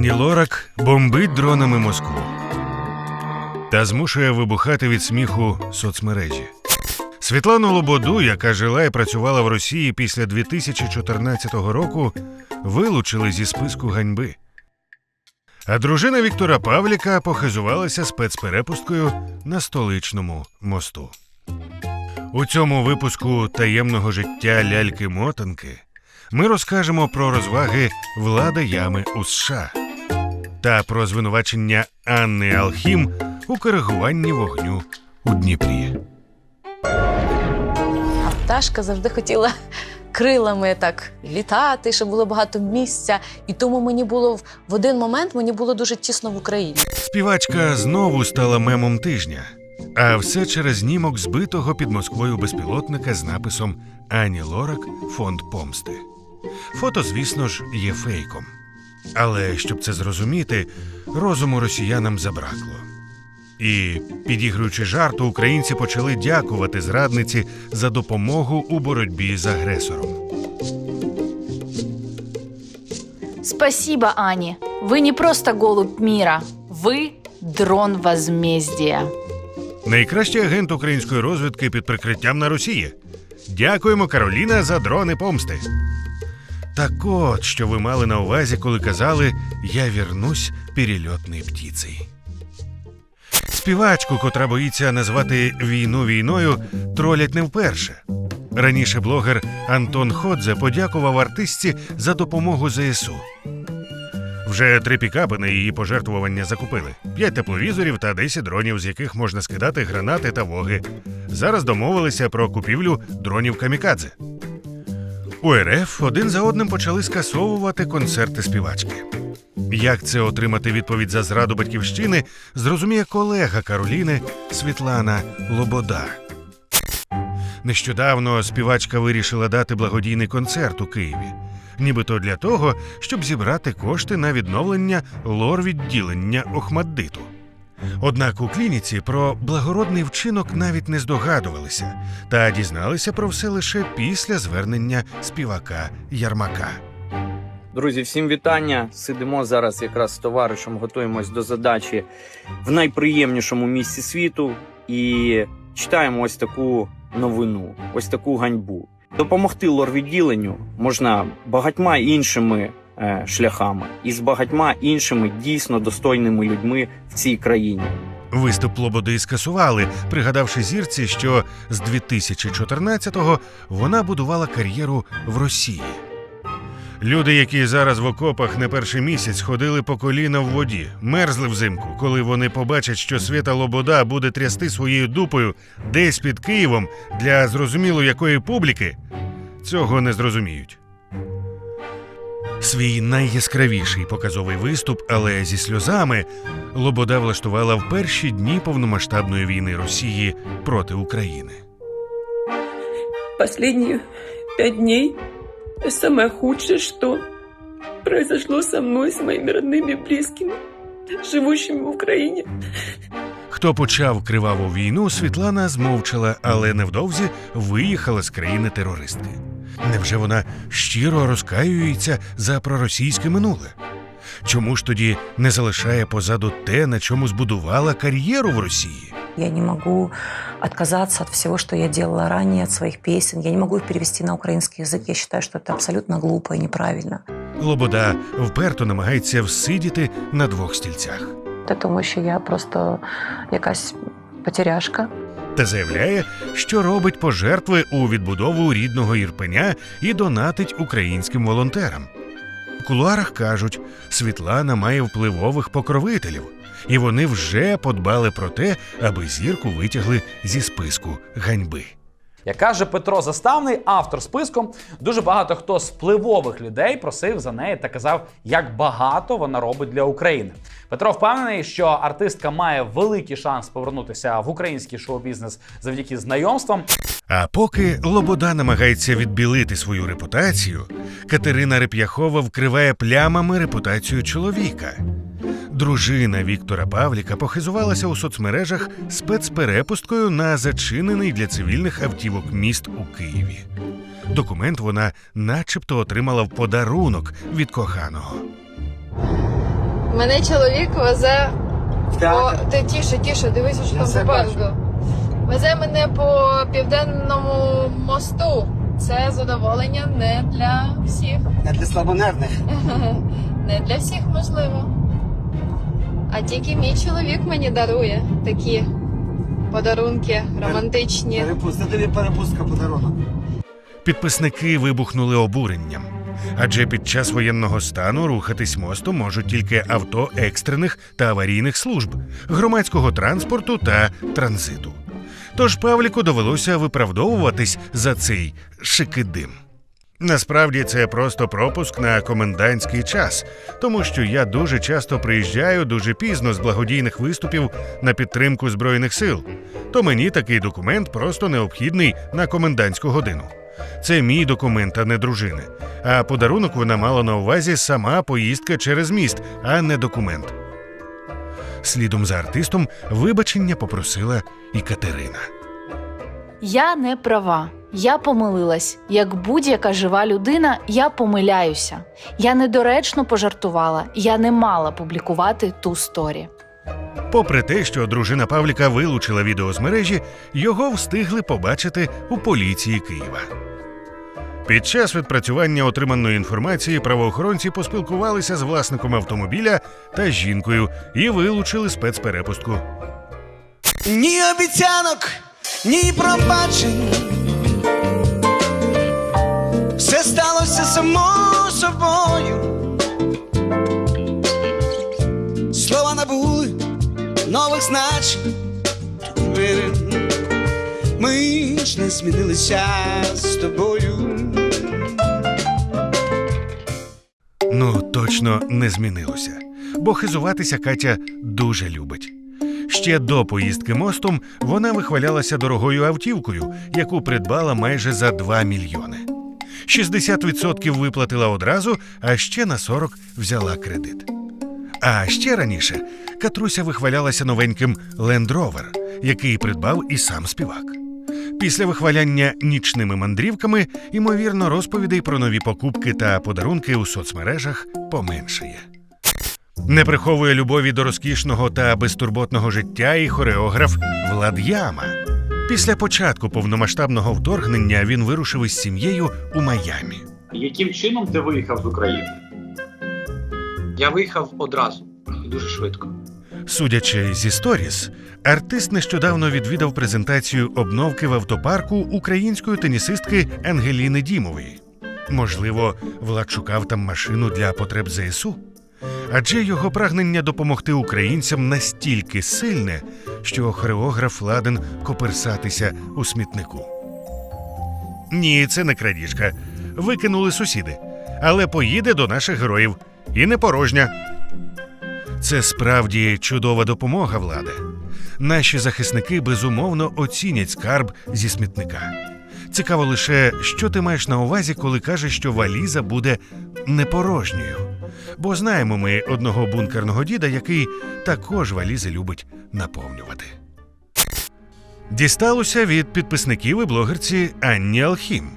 Ані Лорак бомбить дронами Москву та змушує вибухати від сміху соцмережі. Світлану Лободу, яка жила і працювала в Росії після 2014 року, вилучили зі списку ганьби. А дружина Віктора Павліка похизувалася спецперепусткою на столичному мосту. У цьому випуску таємного життя ляльки Мотанки ми розкажемо про розваги влади ями у США та про звинувачення Анни Алхім у коригуванні вогню у Дніпрі. А пташка завжди хотіла крилами так літати, щоб було багато місця. І тому мені було в- в один момент мені було дуже тісно в Україні. Співачка знову стала мемом тижня, а все через знімок збитого під Москвою безпілотника з написом Ані Лорак Фонд помсти. Фото, звісно ж, є фейком. Але щоб це зрозуміти, розуму росіянам забракло. І, підігруючи жарту, українці почали дякувати зрадниці за допомогу у боротьбі з агресором. Спасибо, Ани. Вы не просто голубь мира. Вы дрон возмездия. Найкращий агент української розвідки під прикриттям на Росії. Дякуємо, Кароліна, за дрони помсти. Так от, що ви мали на увазі, коли казали Я вернусь перельотною птицею. Співачку, котра боїться назвати війну війною, тролять не вперше. Раніше блогер Антон Ходзе подякував артистці за допомогу ЗСУ. Вже три пікапи на її пожертвування закупили: п'ять тепловізорів та 10 дронів, з яких можна скидати гранати та воги. Зараз домовилися про купівлю дронів камікадзе. У РФ один за одним почали скасовувати концерти співачки. Як це отримати відповідь за зраду батьківщини, зрозуміє колега Кароліни Світлана Лобода. Нещодавно співачка вирішила дати благодійний концерт у Києві, нібито для того, щоб зібрати кошти на відновлення лор-відділення Охмаддиту. Однак у клініці про благородний вчинок навіть не здогадувалися та дізналися про все лише після звернення співака Ярмака. Друзі, всім вітання. Сидимо зараз якраз з товаришем, готуємось до задачі в найприємнішому місці світу і читаємо ось таку новину, ось таку ганьбу. Допомогти лорвідділенню можна багатьма іншими шляхами і з багатьма іншими дійсно достойними людьми в цій країні. Виступ Лободи скасували, пригадавши зірці, що з 2014-го вона будувала кар'єру в Росії. Люди, які зараз в окопах не перший місяць ходили по коліна в воді, мерзли взимку, коли вони побачать, що Свята Лобода буде трясти своєю дупою десь під Києвом для зрозуміло якої публіки, цього не зрозуміють. Свій найяскравіший показовий виступ, але зі сльозами, Лобода влаштувала в перші дні повномасштабної війни Росії проти України. Последние пять дней самое худшее, что произошло со мной, с моими родными и близкими, живущими в Украине. Хто почав криваву війну, Світлана змовчала, але невдовзі виїхала з країни терористки. Невже вона щиро розкаюється за проросійське минуле? Чому ж тоді не залишає позаду те, на чому збудувала кар'єру в Росії? Я не могу отказаться от всего, что я делала ранее, от своих песен. Я не могу их перевести на украинский язык. Я считаю, что это абсолютно глупо и неправильно. Лобода вперто намагається всидіти на двох стільцях Та Тому що я просто якась потеряшка. Та заявляє, що робить пожертви у відбудову рідного Ірпеня і донатить українським волонтерам. У кулуарах кажуть, Світлана має впливових покровителів, і вони вже подбали про те, аби зірку витягли зі списку ганьби. Як каже Петро Заставний, автор списку, дуже багато хто з впливових людей просив за неї та казав, як багато вона робить для України. Петро впевнений, що артистка має великий шанс повернутися в український шоу-бізнес завдяки знайомствам. А поки Лобода намагається відбілити свою репутацію, Катерина Реп'яхова вкриває плямами репутацію чоловіка. Дружина Віктора Павліка похизувалася у соцмережах спецперепусткою на зачинений для цивільних автівок міст у Києві. Документ вона начебто отримала в подарунок від коханого. Мене чоловік везе Так. по ти тіше, тіше, дивися, що Я там все попереду. Везе мене по південному мосту. Це задоволення не для всіх. Не для слабонервних. Не для всіх можливо. А тільки мій чоловік мені дарує такі подарунки романтичні. Перепустка, тобі перепустка подарунок. Підписники вибухнули обуренням. Адже під час воєнного стану рухатись мостом можуть тільки авто екстрених та аварійних служб, громадського транспорту та транзиту. Тож Павліку довелося виправдовуватись за цей шикидим. Насправді це просто пропуск на комендантський час, тому що я дуже часто приїжджаю дуже пізно з благодійних виступів на підтримку збройних сил. То мені такий документ просто необхідний на комендантську годину. Це мій документ, а не дружини. А подарунок вона мала на увазі сама поїздка через міст, а не документ. Слідом за артистом вибачення попросила і Катерина. Я не права. Я помилилась. Як будь-яка жива людина, я помиляюся. Я недоречно пожартувала. Я не мала публікувати ту сторі. Попри те, що дружина Павліка вилучила відео з мережі, його встигли побачити у поліції Києва. Під час відпрацювання отриманої інформації правоохоронці поспілкувалися з власником автомобіля та жінкою і вилучили спецперепустку. Ні обіцянок, ні пробачень. Все сталося само собою. Слова набули нових значень. Ми ж не змінилися з тобою. Ну, точно не змінилося, бо хизуватися Катя дуже любить. Ще до поїздки мостом вона вихвалялася дорогою автівкою, яку придбала майже за 2 мільйони. 60% виплатила одразу, а ще на 40 взяла кредит. А ще раніше Катруся вихвалялася новеньким Rover, який придбав і сам співак. Після вихваляння нічними мандрівками, ймовірно, розповідей про нові покупки та подарунки у соцмережах поменшає. Не приховує любові до розкішного та безтурботного життя і хореограф Влад Яма. Після початку повномасштабного вторгнення він вирушив із сім'єю у Майамі. Яким чином ти виїхав з України? Я виїхав одразу і дуже швидко. Судячи зі сторіс, артист нещодавно відвідав презентацію обновки в автопарку української тенісистки Ангеліни Дімової. Можливо, Влад шукав там машину для потреб ЗСУ? Адже його прагнення допомогти українцям настільки сильне, що хореограф ладен коперсатися у смітнику. Ні, це не крадіжка. Викинули сусіди. Але поїде до наших героїв. І не порожня. Це справді чудова допомога, влади. Наші захисники безумовно оцінять скарб зі смітника. Цікаво лише, що ти маєш на увазі, коли кажеш, що валіза буде непорожньою. Бо знаємо ми одного бункерного діда, який також валізи любить наповнювати. Дісталося від підписників і блогерці Анні Алхім.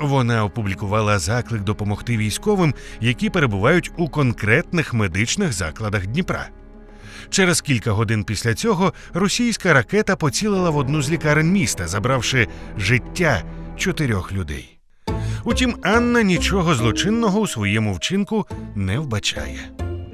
Вона опублікувала заклик допомогти військовим, які перебувають у конкретних медичних закладах Дніпра. Через кілька годин після цього російська ракета поцілила в одну з лікарень міста, забравши життя чотирьох людей. Утім, Анна нічого злочинного у своєму вчинку не вбачає.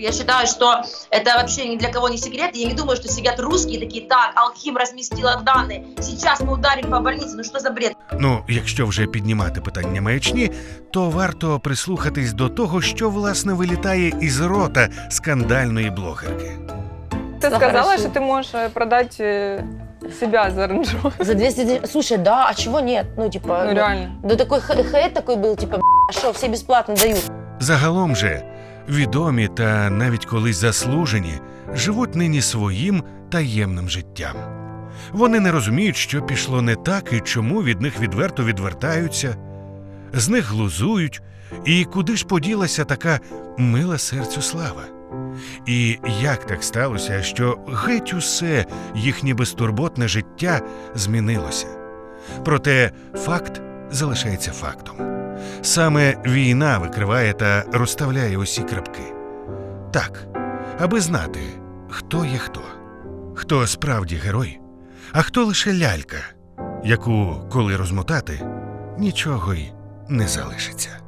Я считаю, что это вообще ни для кого не секрет. Я не думаю, что сидят русские такие, так, Алхим разместила данные, сейчас мы ударим по больнице. Ну что за бред? Ну, якщо вже піднімати питання маячні, то варто прислухатись до того, що власне вилітає із рота скандальної блогерки. Ты Что сказала, хорошо. что ты можешь э, продать э, себя за Range Rover. За 200 ден- Слушай, да, а чего нет? Ну, типа, Ну реально. да такой хе- хейт такой был, типа, а что, все бесплатно дают. Загалом же відомі та навіть колись заслужені живуть нині своїм таємним життям. Вони не розуміють, що пішло не так і чому від них відверто відвертаються, з них глузують, і куди ж поділася така мила серцю слава. І як так сталося, що геть усе їхнє безтурботне життя змінилося. Проте факт залишається фактом. Саме війна викриває та розставляє усі крапки. Так, аби знати, хто є хто, хто справді герой, а хто лише лялька, яку, коли розмотати, нічого й не залишиться.